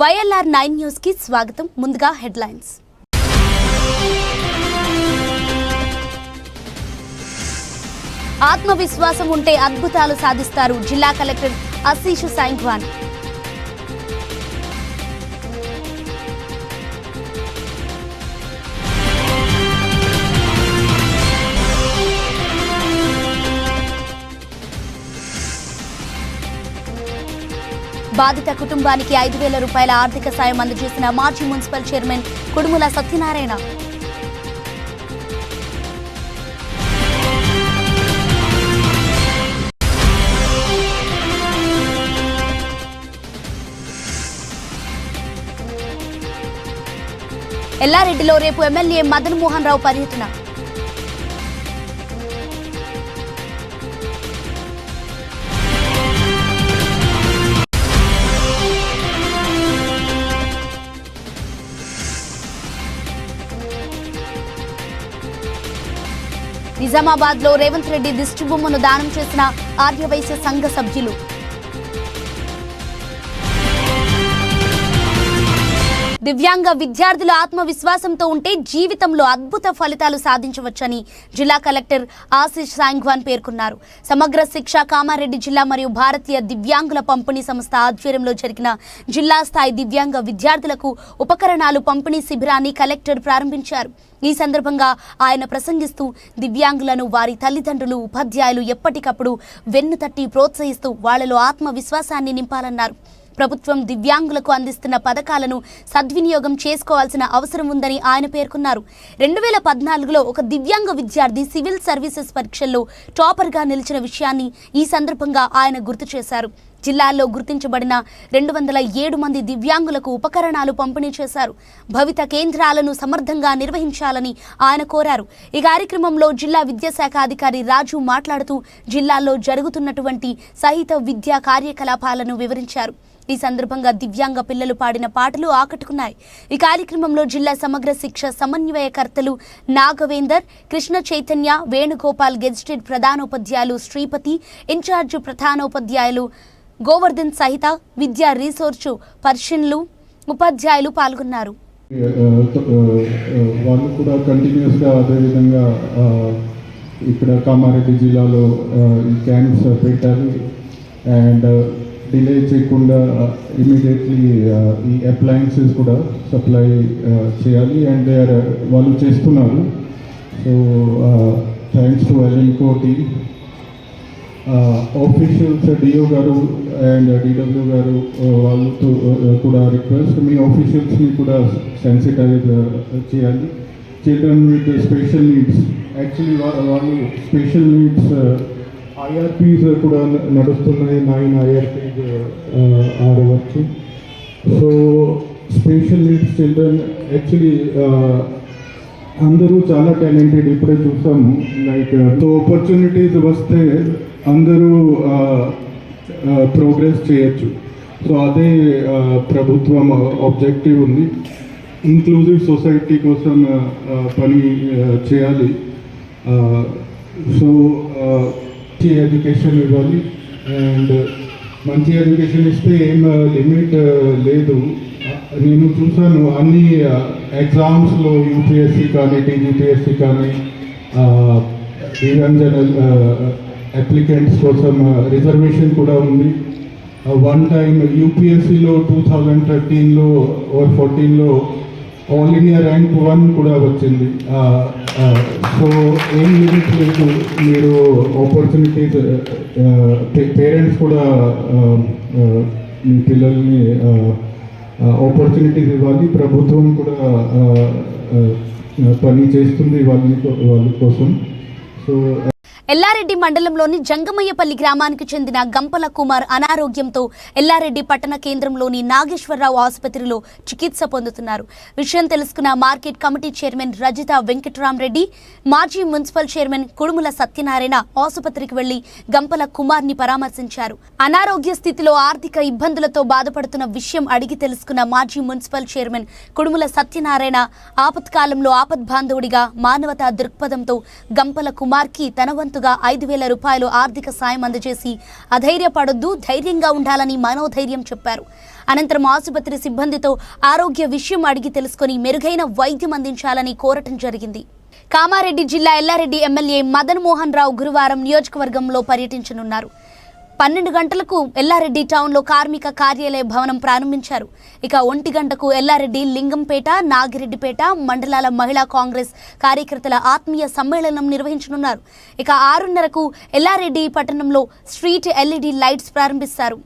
YLR nine న్యూస్కి స్వాగతం. ముందుగా హెడ్లైన్స్. ఆత్మవిశ్వాసం ఉంటే అద్భుతాలు సాధిస్తారు జిల్లా కలెక్టర్ అశీష్ సాంగ్వాన్. బాధిత కుటుంబానికి ఐదు వేల రూపాయల ఆర్థిక సాయం అందజేసిన మాజీ మున్సిపల్ చైర్మన్ కుడుముల సత్యనారాయణ. ఎల్లారెడ్డిలో రేపు ఎమ్మెల్యే మదన్ మోహన్ రావు పర్యటన. నిజామాబాద్లో రేవంత్ రెడ్డి దిష్టిబొమ్మను దానం చేసిన ఆర్యవైశ్య సంఘ సభ్యులు. దివ్యాంగ విద్యార్థులు ఆత్మవిశ్వాసంతో ఉంటే జీవితంలో అద్భుత ఫలితాలు సాధించవచ్చని జిల్లా కలెక్టర్ ఆశిష్ సాంగ్వాన్ పేర్కొన్నారు. సమగ్ర శిక్ష కామారెడ్డి జిల్లా మరియు భారతీయ దివ్యాంగుల పంపిణీ సంస్థ ఆధ్వర్యంలో జరిగిన జిల్లా స్థాయి దివ్యాంగ విద్యార్థులకు ఉపకరణాలు పంపిణీ శిబిరాన్ని కలెక్టర్ ప్రారంభించారు. ఈ సందర్భంగా ఆయన ప్రసంగిస్తూ దివ్యాంగులను వారి తల్లిదండ్రులు ఉపాధ్యాయులు ఎప్పటికప్పుడు వెన్ను తట్టి ప్రోత్సహిస్తూ వాళ్ళలో ఆత్మవిశ్వాసాన్ని నింపాలన్నారు. ప్రభుత్వం దివ్యాంగులకు అందిస్తున్న పథకాలను సద్వినియోగం చేసుకోవాల్సిన అవసరం ఉందని ఆయన పేర్కొన్నారు. రెండు వేల పద్నాలుగులో ఒక దివ్యాంగ విద్యార్థి సివిల్ సర్వీసెస్ పరీక్షల్లో టాపర్గా నిలిచిన విషయాన్ని ఈ సందర్భంగా ఆయన గుర్తు చేశారు. జిల్లాల్లో గుర్తించబడిన రెండు వందల ఏడు మంది దివ్యాంగులకు ఉపకరణాలు పంపిణీ చేశారు. భవిత కేంద్రాలను సమర్థంగా నిర్వహించాలని ఆయన కోరారు. ఈ కార్యక్రమంలో జిల్లా విద్యాశాఖ అధికారి రాజు మాట్లాడుతూ జిల్లాల్లో జరుగుతున్నటువంటి సహిత విద్యా కార్యకలాపాలను వివరించారు. ఈ సందర్భంగా దివ్యాంగ పిల్లలు పాడిన పాటలు ఆకట్టుకున్నాయి. ఈ కార్యక్రమంలో జిల్లా సమగ్ర శిక్ష సమన్వయకర్తలు నాగవేందర్ కృష్ణ చైతన్య వేణుగోపాల్ గెజిటెడ్ ప్రధానోపాధ్యాయులు శ్రీపతి ఇన్ఛార్జ్ ప్రధానోపాధ్యాయులు గోవర్ధన్ సహిత విద్యా రీసోర్చు పర్షన్లు ఉపాధ్యాయులు పాల్గొన్నారు. వాళ్ళు కూడా కంటిన్యూస్గా అదేవిధంగా ఇక్కడ కామారెడ్డి జిల్లాలో క్యాంప్స్ పెట్టారు అండ్ డిలే చేయకుండా ఇమీడియట్లీ ఈ అప్లయన్సెస్ కూడా సప్లై చేయాలి. అండ్ దే ఆర్ వాళ్ళు చేస్తున్నారు. సో థ్యాంక్స్ టు ఎల్ఎన్కో టీ ఆఫీషియల్స్ డిఓ గారు అండ్ డిడబ్ల్యూ uh, గారు uh, వాళ్ళతో uh, కూడా రిక్వెస్ట్ మీ ఆఫీషియల్స్ని కూడా సెన్సిటైజ్ చేయాలి. Children with special needs actually వాళ్ళు స్పెషల్ నీడ్స్ ఐఆర్పీస్ కూడా నడుస్తున్నాయి. నైన్ ఐఆర్పీస్ ఆడవచ్చు so special needs children actually అందరూ చాలా టాలెంటెడ్ ఇప్పుడే చూసాము లైక్ సో ఆపర్చునిటీస్ వస్తే అందరూ ప్రోగ్రెస్ చేయొచ్చు. సో అదే ప్రభుత్వం ఆబ్జెక్టివ్ ఉంది. ఇంక్లూజివ్ సొసైటీ కోసం పని చేయాలి. సో మంచి ఎడ్యుకేషన్ ఇవ్వాలి. అండ్ uh, మంచి ఎడ్యుకేషన్ ఇస్తే ఏం లిమిట్ లేదు. నేను చూసాను అన్ని ఎగ్జామ్స్లో యూపీఎస్సీ కానీ టీజీపీఎస్సి కానీ ఈవెన్ జనరల్ అప్లికెంట్స్ కోసం రిజర్వేషన్ కూడా ఉంది. వన్ టైం యూపీఎస్సీలో టూ థౌజండ్ థర్టీన్లో ఓర్ ఫోర్టీన్లో ఆల్ ఇండియా ర్యాంక్ వన్ కూడా వచ్చింది. సో ఏం లిమిట్ లేదు. మీరు ఆపర్చునిటీస్ పేరెంట్స్ కూడా మీ పిల్లల్ని ఆపర్చునిటీస్ ఇవ్వాలి. ప్రభుత్వం కూడా పని చేస్తుంది వాళ్ళ వాళ్ళ కోసం. సో ఎల్లారెడ్డి మండలంలోని జంగమయ్యపల్లి గ్రామానికి చెందిన గంపల కుమార్ అనారోగ్యంతో ఎల్లారెడ్డి పట్టణ కేంద్రంలోని నాగేశ్వరరావు ఆసుపత్రిలో చికిత్స పొందుతున్నారు. విషయం తెలుసుకున్న market committee chairman Rajitha Venkataramareddy మాజీ మున్సిపల్ చైర్మన్ కుడుముల సత్యనారాయణ ఆసుపత్రికి వెళ్ళి గంపల కుమార్ని పరామర్శించారు. అనారోగ్య స్థితిలో ఆర్థిక ఇబ్బందులతో బాధపడుతున్న విషయం అడిగి తెలుసుకున్న మాజీ మున్సిపల్ చైర్మన్ కుడుముల సత్యనారాయణ ఆపత్కాలంలో ఆపద్బాంధవుడిగా మానవతా దృక్పథంతో గంపల కుమార్కి తన వంతు వంతుగా ఐదు వేల రూపాయలు ఆర్థిక సాయం అందజేసి అధైర్యపడొద్దు ధైర్యంగా ఉండాలని మనోధైర్యం చెప్పారు. అనంతరం ఆసుపత్రి సిబ్బందితో ఆరోగ్య విషయం అడిగి తెలుసుకొని మెరుగైన వైద్యం అందించాలని కోరటం జరిగింది. కామారెడ్డి జిల్లా ఎల్లారెడ్డి ఎమ్మెల్యే మదన్ మోహన్ రావు గురువారం నియోజకవర్గంలో పర్యటించనున్నారు. పన్నెండు గంటలకు ఎల్లారెడ్డి టౌన్లో కార్మిక కార్యాలయ భవనం ప్రారంభించారు. ఇక ఒంటి గంటకు ఎల్లారెడ్డి లింగంపేట నాగిరెడ్డిపేట మండలాల మహిళా కాంగ్రెస్ కార్యకర్తల ఆత్మీయ సమ్మేళనం నిర్వహించనున్నారు. ఇక ఆరున్నరకు ఎల్లారెడ్డి పట్టణంలో స్ట్రీట్ ఎల్ఈడి లైట్స్ ప్రారంభిస్తారు.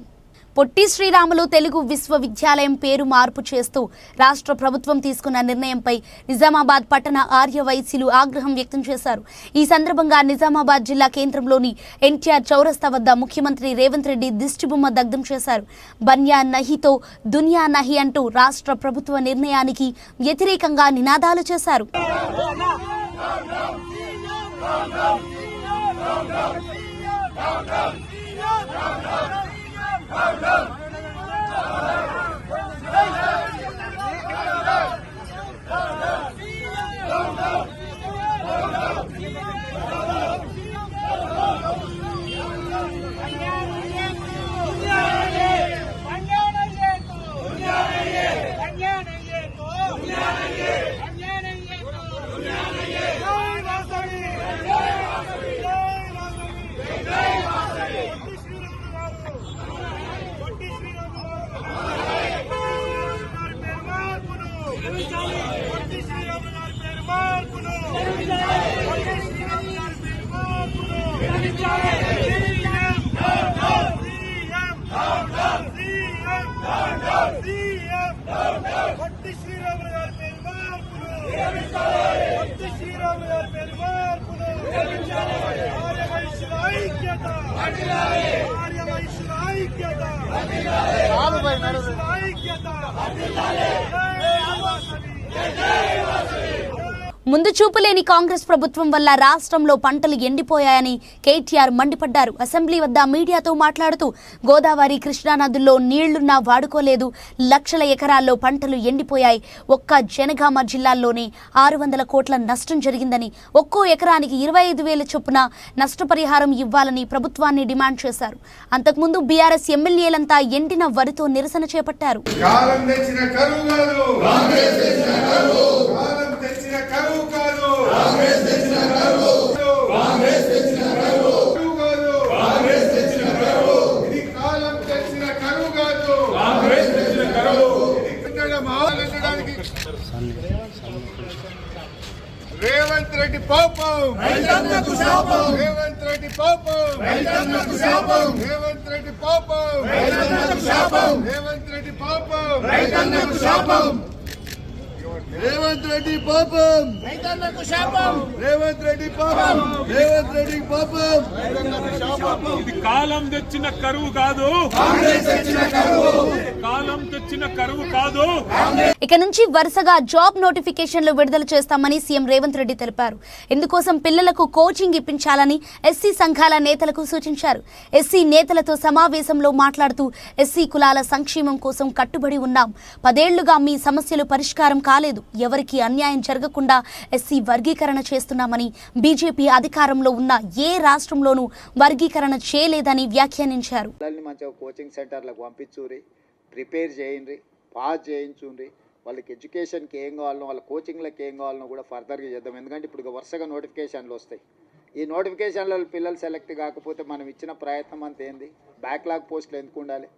పొట్టి శ్రీరాములు తెలుగు విశ్వవిద్యాలయం పేరు మార్పు చేస్తూ రాష్ట్ర ప్రభుత్వం తీసుకున్న నిర్ణయంపై నిజామాబాద్ పట్టణ ఆర్య వైశ్యులు ఆగ్రహం వ్యక్తం చేశారు. ఈ సందర్భంగా నిజామాబాద్ జిల్లా కేంద్రంలోని ఎన్టీఆర్ చౌరస్తా వద్ద ముఖ్యమంత్రి రేవంత్ రెడ్డి దిష్టిబొమ్మ దగ్ధం చేశారు. బన్యా నహితో దునియా నహి అంటూ రాష్ట్ర ప్రభుత్వ నిర్ణయానికి వ్యతిరేకంగా నినాదాలు చేశారు. పొట్టి ఐక్యత ముందు చూపులేని కాంగ్రెస్ ప్రభుత్వం వల్ల రాష్ట్రంలో పంటలు ఎండిపోయాయని కేటీఆర్ మండిపడ్డారు. అసెంబ్లీ వద్ద మీడియాతో మాట్లాడుతూ గోదావరి కృష్ణా నదుల్లో నీళ్ళున్నా వాడుకోలేదు. లక్షల ఎకరాల్లో పంటలు ఎండిపోయాయి. ఒక్క జనగామ జిల్లాల్లోనే ఆరు వందల కోట్ల నష్టం జరిగిందని ఒక్కో ఎకరానికి ఇరవై ఐదు వేల చొప్పున నష్టపరిహారం ఇవ్వాలని ప్రభుత్వాన్ని డిమాండ్ చేశారు. అంతకుముందు బీఆర్ఎస్ ఎమ్మెల్యేలంతా ఎండిన వరితో నిరసన చేపట్టారు. రేవంత్ రెడ్డి పాపం రైతన్నకు శాపం! రేవంత్ రెడ్డి పాపం రైతన్నకు శాపం రేవంత్ రెడ్డి పాపం రైతన్నకు శాపం! రేవంత్ రెడ్డి పాపం! రైతన్నకు శాపం! రేవంత్ రెడ్డి పాపం. రైతన్నకు శాపం. రేవంత్ రెడ్డి పాపం. రేవంత్ రెడ్డి పాపం. ఇది కాలం తెచ్చిన కరువు కాదు. కాలం తెచ్చిన కరువు కాదు. ఇక నుంచి వరుసగా జాబ్ నోటిఫికేషన్లు విడుదల చేస్తామని సీఎం రేవంత్ రెడ్డి తెలిపారు. ఇందుకోసం పిల్లలకు కోచింగ్ ఇప్పించాలని ఎస్సీ సంఘాల నేతలకు సూచించారు. ఎస్సీ నేతలతో సమావేశంలో మాట్లాడుతూ ఎస్సీ కులాల సంక్షేమం కోసం కట్టుబడి ఉన్నాం. పదేళ్ళుగా మీ సమస్యలు పరిష్కారం కాలేదు. ఎవరికి అన్యాయం జరగకుండా ఎస్సీ వర్గీకరణ చేస్తున్నామని బీజేపీ అధికారంలో ఉన్న ఏ రాష్ట్రంలోనూ వర్గీకరణ చేయలేదని వ్యాఖ్యానించారు. మంచిగా కోచింగ్ సెంటర్లకు పంపించుర్రి ప్రిపేర్ చేయండి పాస్ చేయించుండ్రి. వాళ్ళకి ఎడ్యుకేషన్కి ఏం కావాలనో వాళ్ళ కోచింగ్లకు ఏం కావాలనో కూడా ఫర్దర్గా చేద్దాం. ఎందుకంటే ఇప్పుడు వరుసగా నోటిఫికేషన్లు వస్తాయి. ఈ నోటిఫికేషన్లలో పిల్లలు సెలెక్ట్ కాకపోతే మనం ఇచ్చిన ప్రయత్నం అంత ఏంది? బ్యాక్లాగ్ పోస్టులు ఎందుకు ఉండాలి?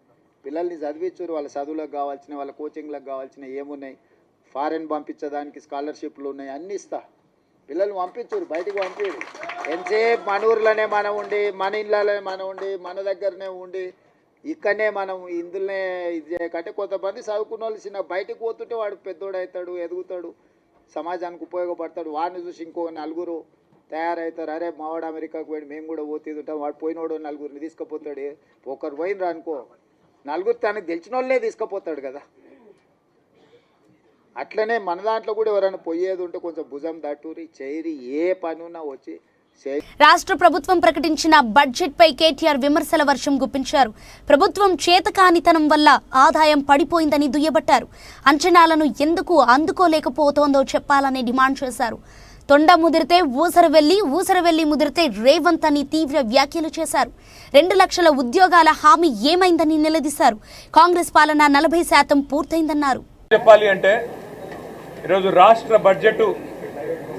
పిల్లల్ని చదివించురు వాళ్ళ చదువులకు కావాల్సిన వాళ్ళ కోచింగ్లకు కావాల్సిన ఏమున్నాయి? ఫారెన్ పంపించడానికి స్కాలర్షిప్లు ఉన్నాయి అన్నీ ఇస్తా. పిల్లలు పంపించురు బయటకు పంపిరు ఎంతసేపు మన ఊర్లోనే మనం ఉండి మన ఇళ్ళలోనే మనం ఉండి మన దగ్గరనే ఉండి ఇక్కడనే మనం ఇందులోనే ఇది చేయకంటే కొంతమంది చదువుకున్న వాళ్ళు చిన్న బయటకు పోతుంటే వాడు పెద్దోడు అవుతాడు ఎదుగుతాడు సమాజానికి ఉపయోగపడతాడు. వాడిని చూసి ఇంకో నలుగురు తయారవుతారు. అరే మావాడు అమెరికాకు పోయి మేము కూడా పోతేది ఉంటాం వాడు పోయినోడు నలుగురిని తీసుకుపోతాడు. ఒకరు పోయినరు అనుకో నలుగురు తనకు తెలిసిన వాళ్ళే తీసుకుపోతాడు కదా. అట్లనే మన దాంట్లో కూడా ఎవరైనా పోయేది ఉంటే కొంచెం భుజం దట్టూరి చేయరి ఏ పని ఉన్నా వచ్చి రాష్ట్ర ప్రభుత్వం ప్రకటించిన బడ్జెట్ పై కేటీఆర్ విమర్శల వర్షం గుప్పించారు. ప్రభుత్వం చేతకానితనం వల్ల ఆదాయం పడిపోయిందని దుయ్యబట్టారు. అంచనాలను ఎందుకు అందుకోలేకపోతోందో చెప్పాలని డిమాండ్ చేశారు. తొండ ముదిరితే ఊసర వెళ్ళి ఊసర వెళ్ళి ముదిరితే రేవంత్ అని తీవ్ర వ్యాఖ్యలు చేశారు. రెండు లక్షల ఉద్యోగాల హామీ ఏమైందని నిలదీశారు. కాంగ్రెస్ పాలన నలభై శాతం పూర్తయిందన్నారు. చెప్పాలి అంటే ఈరోజు రాష్ట్ర బడ్జెట్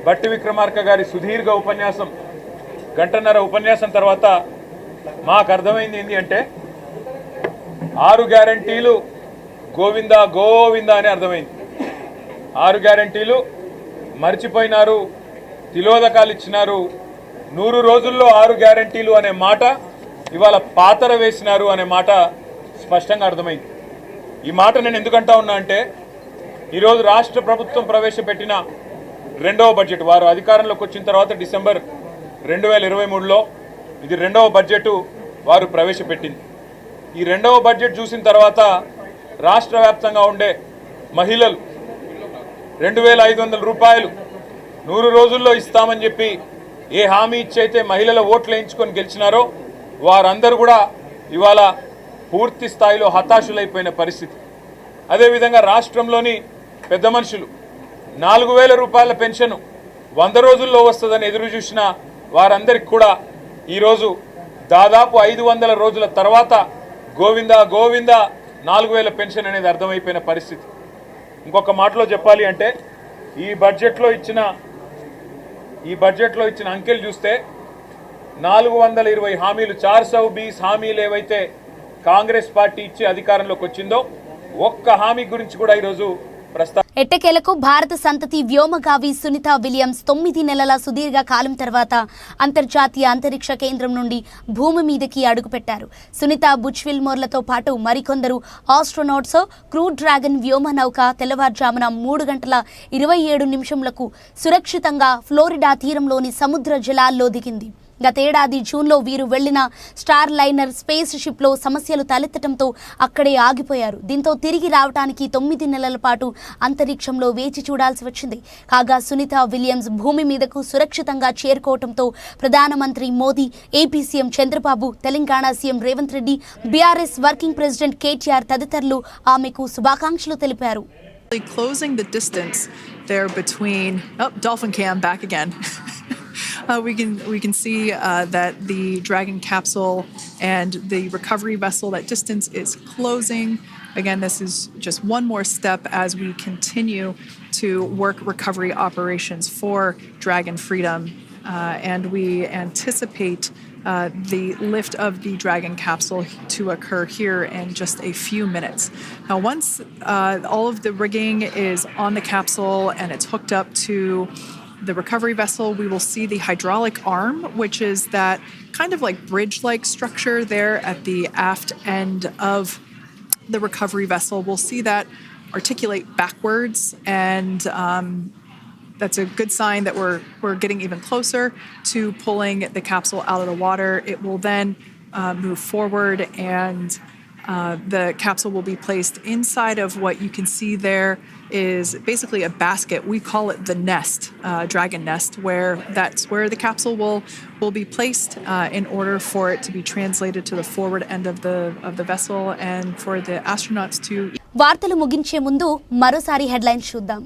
బట్టి విక్రమార్క గారి సుదీర్ఘ ఉపన్యాసం గంటన్నర ఉపన్యాసం తర్వాత మాకు అర్థమైంది ఏంటి అంటే ఆరు గ్యారంటీలు గోవిందా గోవిందా అని అర్థమైంది. ఆరు గ్యారంటీలు మర్చిపోయినారు తిలోదకాలు ఇచ్చినారు నూరు రోజుల్లో ఆరు గ్యారంటీలు అనే మాట ఇవాళ పాతర వేసినారు అనే మాట స్పష్టంగా అర్థమైంది. ఈ మాట నేను ఎందుకంటా ఉన్నా అంటే ఈరోజు రాష్ట్ర ప్రభుత్వం ప్రవేశపెట్టిన రెండవ బడ్జెట్. వారు అధికారంలోకి వచ్చిన తర్వాత డిసెంబర్ రెండు వేల ఇరవై మూడులో ఇది రెండవ బడ్జెట్ వారు ప్రవేశపెట్టింది. ఈ రెండవ బడ్జెట్ చూసిన తర్వాత రాష్ట్ర వ్యాప్తంగా ఉండే మహిళలు రెండు వేల ఐదు వందల రూపాయలు నూరు రోజుల్లో ఇస్తామని చెప్పి ఏ హామీ ఇచ్చైతే మహిళల ఓట్లు వేయించుకొని గెలిచినారో వారందరూ కూడా ఇవాళ పూర్తి స్థాయిలో హతాశులైపోయిన పరిస్థితి. అదేవిధంగా రాష్ట్రంలోని పెద్ద మనుషులు. నాలుగు వేల రూపాయల పెన్షన్ వంద రోజుల్లో వస్తుందని ఎదురు చూసిన వారందరికి కూడా ఈరోజు దాదాపు ఐదు వందల రోజుల తర్వాత గోవిందా గోవిందా నాలుగు వేల పెన్షన్ అనేది అర్థమైపోయిన పరిస్థితి. ఇంకొక మాటలో చెప్పాలి అంటే ఈ బడ్జెట్లో ఇచ్చిన ఈ బడ్జెట్లో ఇచ్చిన అంకెలు చూస్తే నాలుగు వందల ఇరవై హామీలు చార్ సౌ బీస్ హామీలు ఏవైతే కాంగ్రెస్ పార్టీ ఇచ్చి అధికారంలోకి వచ్చిందో ఒక్క హామీ గురించి కూడా ఈరోజు ఎట్టకేలకు భారత సంతతి వ్యోమగావి సునీత విలియమ్స్ తొమ్మిది నెలల సుదీర్ఘ కాలం తర్వాత అంతర్జాతీయ అంతరిక్ష కేంద్రం నుండి భూమి మీదకి అడుగుపెట్టారు. సునీత బుచ్విల్మోర్లతో పాటు మరికొందరు ఆస్ట్రోనాట్స్ క్రూ డ్రాగన్ వ్యోమ నౌక తెల్లవారుజామున మూడు గంటల ఇరవై ఏడు నిమిషంలకు సురక్షితంగా ఫ్లోరిడా తీరంలోని సముద్ర జలాల్లో దిగింది. గతేడాది జూన్లో వీరు వెళ్ళిన స్టార్ లైనర్ స్పేస్ షిప్లో సమస్యలు తలెత్తడంతో అక్కడే ఆగిపోయారు. దీంతో తిరిగి రావడానికి తొమ్మిది నెలల పాటు అంతరిక్షంలో వేచి చూడాల్సి వచ్చింది. కాగా సునీత విలియమ్స్ భూమి మీదకు సురక్షితంగా చేరుకోవడంతో ప్రధానమంత్రి Modi AP CM Chandrababu Telangana CM Revanth Reddy BRS working president KTR తదితరులు ఆమెకు శుభాకాంక్షలు తెలిపారు. Closing the distance there between oh dolphin cam back again. uh, we can we can see uh, that the dragon capsule and the recovery vessel that distance is closing again this is just one more step as we continue to work recovery operations for dragon freedom uh, and we anticipate uh, the lift of the Dragon capsule to occur here in just a few minutes. Now, once uh, all of the rigging is on the capsule and it's hooked up to the recovery vessel, we will see the hydraulic arm, which is that kind of like bridge like structure there at the aft end of the recovery vessel. We'll see that articulate backwards and um, that's a good sign that we're we're getting even closer to pulling the capsule out of the water. It will then uh, move forward, and uh, the capsule will be placed inside of what you can see there is basically a basket. We call it the nest, uh, dragon nest, where that's where the capsule will will be placed uh, in order for it to be translated to the forward end of the of the vessel and for the astronauts to వార్తలు ముగించే ముందు మరోసారి headlines చూద్దాం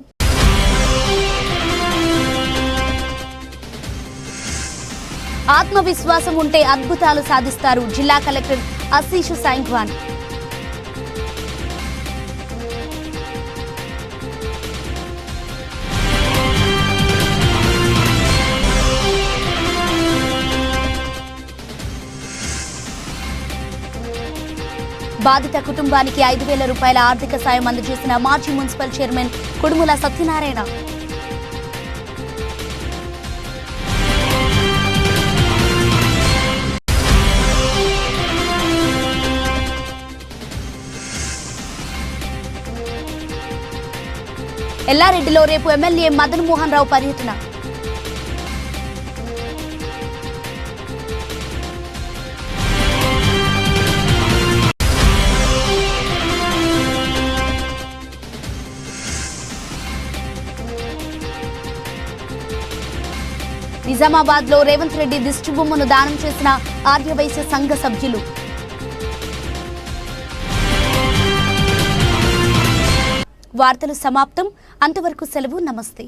ఆత్మవిశ్వాసం ఉంటే అద్భుతాలు సాధిస్తారు జిల్లా కలెక్టర్ అశీష్ సాంగ్వాన్ బాధిత కుటుంబానికి ఐదు వేల రూపాయల ఆర్థిక సాయం అందజేసిన మాజీ మున్సిపల్ చైర్మన్ కుడుముల సత్యనారాయణ. ఎల్లారెడ్డిలో రేపు ఎమ్మెల్యే మదన్ మోహన్ రావు పర్యటన. నిజామాబాద్లో రేవంత్ రెడ్డి దిష్టిబొమ్మను దానం చేసిన ఆర్యవైశ్య సంఘ సభ్యులు. వార్తలు సమాప్తం. అంతవరకు సెలవు నమస్తే.